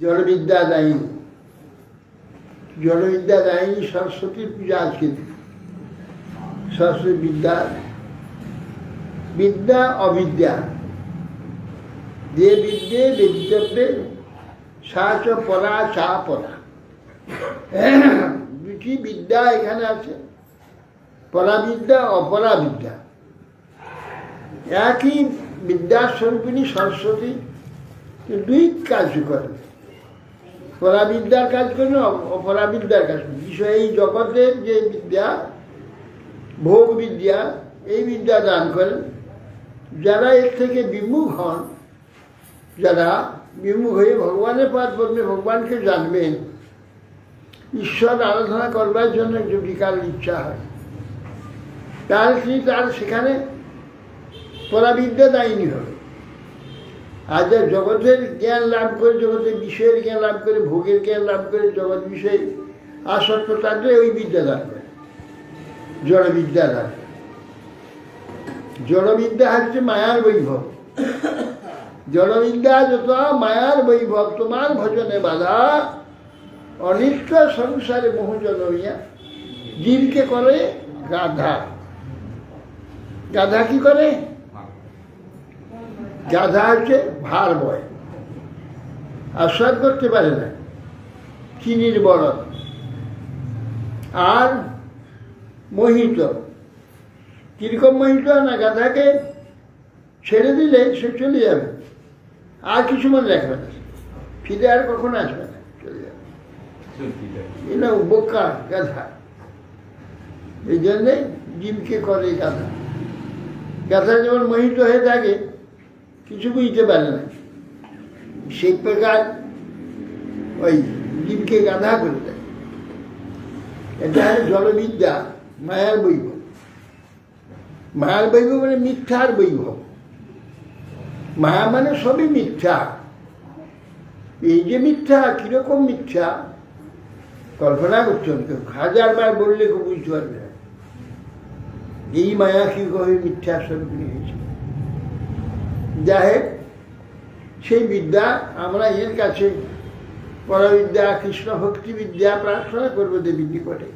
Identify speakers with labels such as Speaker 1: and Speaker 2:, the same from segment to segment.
Speaker 1: জলবিদ্যা দায়িনী জলবিদ্যা দায়িনী সরস্বতীর পূজা আজকে সরস্বতী বিদ্যা বিদ্যা অবিদ্যা। যে বিদ্যে বিদ্যব্যে সা চ পরা, চা পরা। দুটি বিদ্যা এখানে আছে, পরাবিদ্যা, অপরাবিদ্যা। একই বিদ্যাস্বরূপিণী সরস্বতী দুই কাজ করেন। পরাবিদ্যার কাজ করেন অ- অপরাবিদ্যার কাজ করেন বিষয় এই জগতের যে বিদ্যা, ভোগ বিদ্যা, এই বিদ্যা দান করেন। যারা এর থেকে বিমুখ হন, যারা বিমুখ হয়ে ভগবানের পাদ পদ্মে ভগবানকে জানবেন, ঈশ্বর আরাধনা করবার জন্য যে বিকাল ইচ্ছা হয়। তাহলে কি তার সেখানে পরাবিদ্যা দায়িনী হবে। আর যা জগতের জ্ঞান লাভ করে, জগতের বিষয়ের জ্ঞান লাভ করে, ভোগের জ্ঞান লাভ করে, জগৎ বিষয়ে আসক্ত তাদের ওই বিদ্যা লাভ করে। জড়বিদ্যা লাভ জড়বিদ্যা হচ্ছে মায়ার বৈভব। জড়বিদ্যা যত মায়ার বৈভব, তোমার ভজনে বাধা, অনিষ্ট সংসারে বহু জনমিয়া। জীবকে করে গাধা। গাধা কি করে? গাধা হচ্ছে ভার বয়। আস্বাদ করতে পারে না। চিনির বরফ আর মোহিত। কীরকম মোহিত না গাধাকে ছেড়ে দিলে সে চলে যাবে। আর কিছু মনে রাখবে না। ফিরে আর কখনো আসবে না, চলে যাবে। এটা বোকা, গাধা। এই জন্যে জীবকে করে গাধা। গাধা যেমন মোহিত হয়ে থাকে কিছু বুঝতে পারে না। সেই প্রকার ওই জীবকে গাধা করে দেয়। এটা জলবিদ্যা, মায়ার বৈভব। মায়ার বৈভব মানে মিথ্যার বৈভব। মায়া মানে সবই মিথ্যা। এই যে মিথ্যা, কীরকম মিথ্যা? কল্পনা করছেন কেউ? হাজার বার বললে কেউ বুঝতে পারবে এই মায়া কি কবে মিথ্যা স্বরূপ নিয়েছে হোক, সেই বিদ্যা আমরা এর কাছে পরবিদ্যা, কৃষ্ণ ভক্তি বিদ্যা প্রার্থনা করব দেবী নিকটে।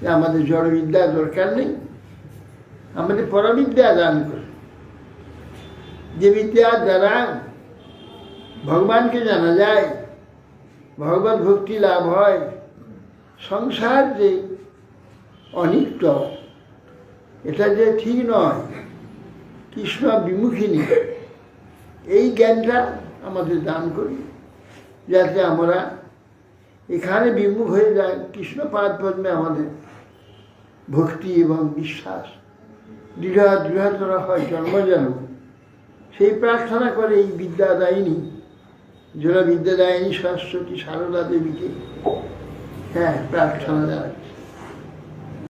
Speaker 1: যে আমাদের জড়বিদ্যা দরকার নেই, আমাদের পরবিদ্যা দান করে যে বিদ্যা দ্বারা ভগবানকে জানা যায়, ভগবত ভক্তি লাভ হয়, সংসার যে অনিত্য এটা যে ঠিক নয়। কৃষ্ণ বিমুখিনী, এই জ্ঞানটা আমাদের দান করি, যাতে আমরা এখানে বিমুখ হয়ে যায় কৃষ্ণ পাদ পদ্মে আমাদের ভক্তি এবং বিশ্বাস। দৃঢ় দৃঢ়তর হয় জন্মজন্ম সেই প্রার্থনা করে এই বিদ্যা বিদ্যাদায়িনী যারা বিদ্যাদায়িনী সরস্বতী সারদা দেবীকে হ্যাঁ প্রার্থনা জানাচ্ছি।